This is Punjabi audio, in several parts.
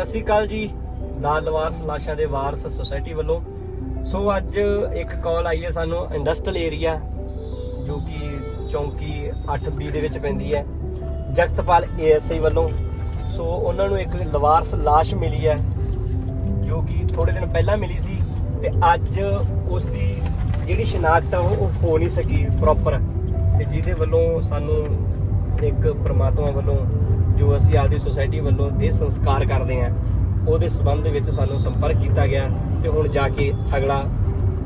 ਸਤਿ ਸ੍ਰੀ ਅਕਾਲ ਜੀ। ਦਾਲ ਲਵਾਰਸ ਲਾਸ਼ਾਂ ਦੇ ਵਾਰਸ ਸੁਸਾਇਟੀ ਵੱਲੋਂ। ਸੋ ਅੱਜ ਇੱਕ ਕਾਲ ਆਈ ਹੈ ਸਾਨੂੰ ਇੰਡਸਟਰੀਅਲ ਏਰੀਆ ਜੋ ਕਿ ਚੌਂਕੀ 8B ਦੇ ਵਿੱਚ ਪੈਂਦੀ ਹੈ, ਜਗਤਪਾਲ ਏਐਸਆਈ ਵੱਲੋਂ। ਸੋ ਉਹਨਾਂ ਨੂੰ ਇੱਕ ਲਵਾਰਸ ਲਾਸ਼ ਮਿਲੀ ਹੈ, ਜੋ ਕਿ ਥੋੜੇ ਦਿਨ ਪਹਿਲਾਂ ਮਿਲੀ ਸੀ ਤੇ ਅੱਜ ਉਸ ਦੀ ਜਿਹੜੀ ਸ਼ਨਾਖਤ ਆ, ਉਹ ਉਹ ਹੋ ਨਹੀਂ ਸਕੀ ਪ੍ਰੋਪਰ ਤੇ ਜਿਹਦੇ ਵੱਲੋਂ ਸਾਨੂੰ ਇੱਕ ਪ੍ਰਮਾਤਮਾ ਵੱਲੋਂ ਜੋ ਅਸੀਂ ਆਪਦੀ ਸੁਸਾਇਟੀ ਵੱਲੋਂ ਦੇ ਸੰਸਕਾਰ ਕਰਦੇ ਹਾਂ, ਉਹਦੇ ਸਬੰਧ ਵਿੱਚ ਸਾਨੂੰ ਸੰਪਰਕ ਕੀਤਾ ਗਿਆ ਤੇ ਹੁਣ ਜਾ ਕੇ ਅਗਲਾ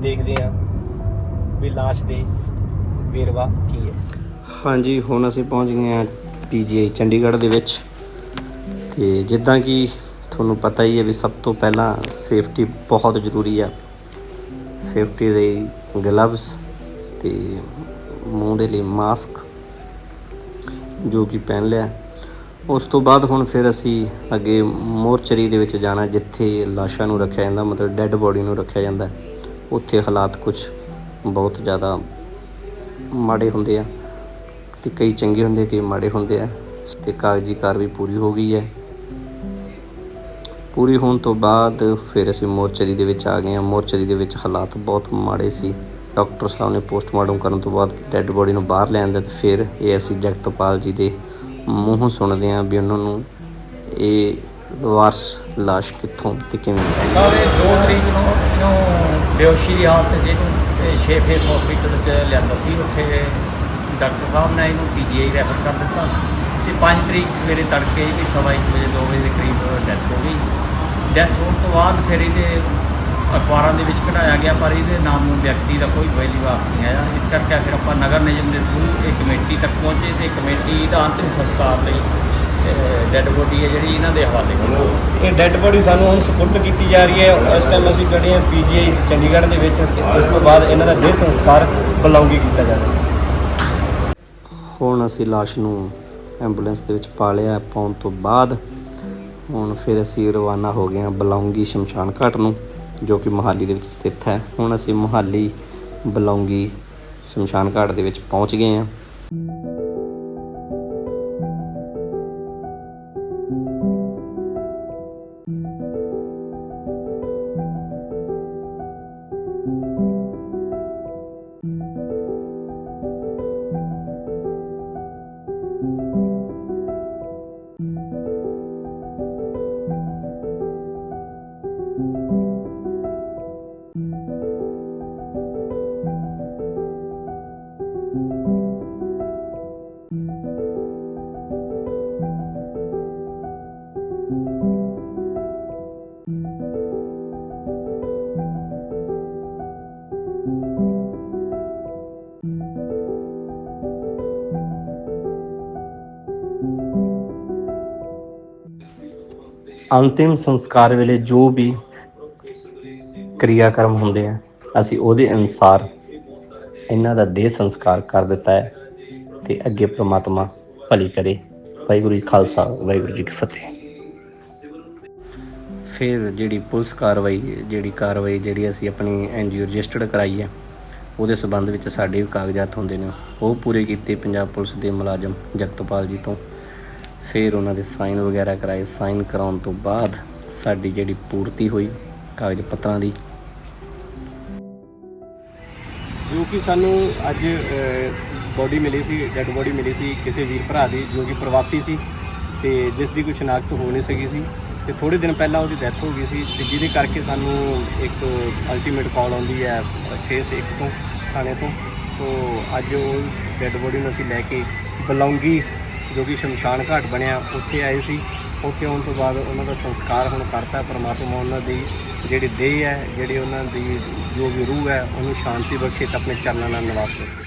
ਦੇਖਦੇ ਹਾਂ ਵੀ ਲਾਸ਼ ਦੇ ਵੇਰਵਾ ਕੀ ਹੈ। ਹਾਂਜੀ, ਹੁਣ ਅਸੀਂ ਪਹੁੰਚ ਗਏ ਆਂ ਪੀਜੀਆਈ ਚੰਡੀਗੜ੍ਹ ਦੇ ਵਿੱਚ ਤੇ ਜਿੱਦਾਂ ਕਿ ਤੁਹਾਨੂੰ ਪਤਾ ਹੀ ਹੈ ਵੀ ਸਭ ਤੋਂ ਪਹਿਲਾਂ ਸੇਫਟੀ ਬਹੁਤ ਜ਼ਰੂਰੀ ਆ। ਸੇਫਟੀ ਲਈ ਗਲਵਸ ਤੇ ਮੂੰਹ ਦੇ ਲਈ ਮਾਸਕ ਜੋ ਕਿ ਪਹਿਨ ਲਿਆ। ਉਸ ਤੋਂ ਬਾਅਦ ਹੁਣ ਫਿਰ ਅਸੀਂ ਅੱਗੇ ਮੋਰਚਰੀ ਦੇ ਵਿੱਚ ਜਾਣਾ, ਜਿੱਥੇ ਲਾਸ਼ਾਂ ਨੂੰ ਰੱਖਿਆ ਜਾਂਦਾ, ਮਤਲਬ ਡੈੱਡ ਬੋਡੀ ਨੂੰ ਰੱਖਿਆ ਜਾਂਦਾ। ਉੱਥੇ ਹਾਲਾਤ ਕੁਝ ਬਹੁਤ ਜ਼ਿਆਦਾ ਮਾੜੇ ਹੁੰਦੇ ਆ ਤੇ ਕਈ ਚੰਗੇ ਹੁੰਦੇ, ਕਈ ਮਾੜੇ ਹੁੰਦੇ ਆ। ਤੇ ਕਾਗਜ਼ੀ ਕਾਰਵਾਈ ਪੂਰੀ ਹੋ ਗਈ ਹੈ। ਪੂਰੀ ਹੋਣ ਤੋਂ ਬਾਅਦ ਫਿਰ ਅਸੀਂ ਮੋਰਚਰੀ ਦੇ ਵਿੱਚ ਆ ਗਏ ਹਾਂ। ਮੋਰਚਰੀ ਦੇ ਵਿੱਚ ਹਾਲਾਤ ਬਹੁਤ ਮਾੜੇ ਸੀ। ਡਾਕਟਰ ਸਾਹਿਬ ਨੇ ਪੋਸਟਮਾਰਟਮ ਕਰਨ ਤੋਂ ਬਾਅਦ ਡੈੱਡ ਬੋਡੀ ਨੂੰ ਬਾਹਰ ਲੈ ਆਂਦਾ ਤੇ ਫਿਰ ਇਹ ਅਸੀਂ ਜਗਤਪਾਲ ਜੀ ਦੇ ਮੂੰਹੋਂ ਸੁਣਦੇ ਹਾਂ ਵੀ ਉਹਨਾਂ ਨੂੰ ਇਹ ਵਾਰਸ ਲਾਸ਼ ਕਿੱਥੋਂ ਤੇ ਕਿਵੇਂ ਮਿਲੀ। ਸਾਰੇ 2 ਤਰੀਕ ਨੂੰ ਇਹਨੂੰ ਬੇਹੋਸ਼ੀ ਦੀ ਹਾਲਤ 'ਚ ਇਹਨੂੰ 6 ਫੇਸ ਹਸਪੀਟਲ 'ਚ ਲਿਆਂਦਾ ਸੀ। ਉੱਥੇ ਡਾਕਟਰ ਸਾਹਿਬ ਨੇ ਇਹਨੂੰ ਪੀਜੀਆਈ ਰੈਫਰ ਕਰ ਦਿੱਤਾ। ਤੇ 5 ਤਰੀਕ ਸਵੇਰੇ ਤੜਕੇ ਵੀ ਸਵਾ ਇੱਕ ਵਜੇ 2 ਵਜੇ ਦੇ ਕਰੀਬ ਡੈਥ ਹੋ ਗਈ। ਡੈਥ ਹੋਣ ਤੋਂ ਬਾਅਦ ਫਿਰ ਇਹਦੇ ਅਖਬਾਰਾਂ ਦੇ ਵਿੱਚ ਕਢਾਇਆ ਗਿਆ ਪਰ ਇਹਦੇ ਨਾਮ ਨੂੰ ਵਿਅਕਤੀ ਦਾ ਕੋਈ ਬੈਲੀ ਵਾਪਸ ਨਹੀਂ ਆਇਆ। ਇਸ ਕਰਕੇ ਫਿਰ ਆਪਾਂ ਨਗਰ ਨਿਗਮ ਦੇ ਥਰੂ ਇਹ ਕਮੇਟੀ ਤੱਕ ਪਹੁੰਚੇ ਤੇ ਕਮੇਟੀ ਦਾ ਅੰਤਿਮ ਸੰਸਕਾਰ ਲਈ ਡੈੱਡ ਬੋਡੀ ਹੈ ਜਿਹੜੀ ਇਹਨਾਂ ਦੇ ਹਵਾਲੇ ਕੀਤੀ ਇਹ ਡੈੱਡ ਬੋਡੀ ਸਾਨੂੰ ਹੁਣ ਸਪੁਰਦ ਕੀਤੀ ਜਾ ਰਹੀ ਹੈ। ਇਸ ਟਾਈਮ ਅਸੀਂ ਖੜੇ ਹਾਂ ਪੀਜੀਆਈ ਚੰਡੀਗੜ੍ਹ ਦੇ ਵਿੱਚ ਉਸ ਤੋਂ ਬਾਅਦ ਇਹਨਾਂ ਦਾ ਦੇਹ ਸੰਸਕਾਰ ਬਲੌਂਗੀ ਕੀਤਾ ਜਾਵੇਗਾ ਹੁਣ ਅਸੀਂ ਲਾਸ਼ ਨੂੰ ਐਂਬੂਲੈਂਸ ਦੇ ਵਿੱਚ ਪਾ ਲਿਆ ਪਾਉਣ ਤੋਂ ਬਾਅਦ ਹੁਣ ਫਿਰ ਅਸੀਂ ਰਵਾਨਾ ਹੋ ਗਏ ਹਾਂ ਬਲੌਂਗੀ ਸ਼ਮਸ਼ਾਨ ਘਾਟ ਨੂੰ। ਜੋ ਕਿ ਮੋਹਾਲੀ ਦੇ ਵਿੱਚ ਸਥਿਤ ਹੈ। ਹੁਣ ਅਸੀਂ ਮੋਹਾਲੀ ਬਲੌਂਗੀ ਸ਼ਮਸ਼ਾਨ ਘਾਟ ਦੇ ਵਿੱਚ ਪਹੁੰਚ ਗਏ ਹਾਂ। ਅੰਤਿਮ ਸੰਸਕਾਰ ਵੇਲੇ ਜੋ ਵੀ ਕਿਰਿਆਕਰਮ ਹੁੰਦੇ ਆ, ਅਸੀਂ ਉਹਦੇ ਅਨੁਸਾਰ ਇਹਨਾਂ ਦਾ ਦੇਹ ਸੰਸਕਾਰ ਕਰ ਦਿੱਤਾ ਹੈ ਤੇ ਅੱਗੇ ਪ੍ਰਮਾਤਮਾ ਭਲੀ ਕਰੇ। ਵਾਹਿਗੁਰੂ ਜੀ ਖਾਲਸਾ, ਵਾਹਿਗੁਰੂ ਜੀ ਕੀ ਫਤਿਹ। ਫਿਰ ਜਿਹੜੀ ਪੁਲਿਸ ਕਾਰਵਾਈ, ਜਿਹੜੀ ਕਾਰਵਾਈ ਜਿਹੜੀ ਅਸੀਂ ਆਪਣੀ ਐਨਜੀਓ ਰਜਿਸਟਰਡ ਕਰਾਈ ਹੈ, ਉਹਦੇ ਸਬੰਧ ਵਿੱਚ ਸਾਡੇ ਵੀ ਕਾਗਜ਼ਾਤ ਹੁੰਦੇ ਨੇ। ਉਹ ਪੂਰੇ ਕੀਤੇ ਪੰਜਾਬ ਪੁਲਿਸ ਦੇ ਮੁਲਾਜ਼ਮ ਜਗਤਪਾਲ ਜੀ ਤੋਂ। ਫਿਰ ਉਹਨਾਂ ਦੇ ਸਾਈਨ ਵਗੈਰਾ ਕਰਾਏ। ਸਾਈਨ ਕਰਾਉਣ ਤੋਂ ਬਾਅਦ ਸਾਡੀ ਜਿਹੜੀ ਪੂਰਤੀ ਹੋਈ ਕਾਗਜ਼ ਪੱਤਰਾਂ ਦੀ। ਜੋ ਕਿ ਸਾਨੂੰ ਅੱਜ ਬੋਡੀ ਮਿਲੀ ਸੀ ਡੈੱਡ ਬੋਡੀ ਮਿਲੀ ਸੀ ਕਿਸੇ ਵੀਰ ਭਰਾ ਦੀ, ਜੋ ਕਿ ਪ੍ਰਵਾਸੀ ਸੀ। ਤੇ ਜਿਸ ਦੀ ਕੋਈ ਸ਼ਨਾਖਤ ਹੋ ਨਹੀਂ ਸਕੀ ਸੀ ਤੇ ਥੋੜੇ ਦਿਨ ਪਹਿਲਾਂ ਉਹਦੀ ਡੈਥ ਹੋ ਗਈ ਸੀ ਤੇ ਜਿਹਦੇ ਕਰਕੇ ਸਾਨੂੰ ਇੱਕ ਅਲਟੀਮੇਟ ਕਾਲ ਆਉਂਦੀ ਹੈ ਫੇਸ 1 ਤੋਂ, ਥਾਣੇ ਤੋਂ। ਸੋ ਅੱਜ ਉਹ ਡੈੱਡ ਬੋਡੀ ਨੂੰ ਅਸੀਂ ਲੈ ਕੇ ਬਲੌਂਗੀ, ਜੋ ਕਿ ਸ਼ਮਸ਼ਾਨ ਘਾਟ ਬਣਿਆ, ਉੱਥੇ ਆਏ ਸੀ। ਉੱਥੇ ਆਉਣ ਤੋਂ ਬਾਅਦ ਉਹਨਾਂ ਦਾ ਸੰਸਕਾਰ ਹੁਣ ਕਰਤਾ ਪਰਮਾਤਮਾ ਉਹਨਾਂ ਦੀ ਜਿਹੜੀ ਦੇਹ ਹੈ, ਜਿਹੜੀ ਉਹਨਾਂ ਦੀ ਜੋ ਵੀ ਰੂਹ ਹੈ, ਉਹਨੂੰ ਸ਼ਾਂਤੀ ਬਖਸ਼ੇ ਤੇ ਆਪਣੇ ਚਰਨਾਂ ਨਾਲ ਨਿਵਾਸ ਕਰੇ।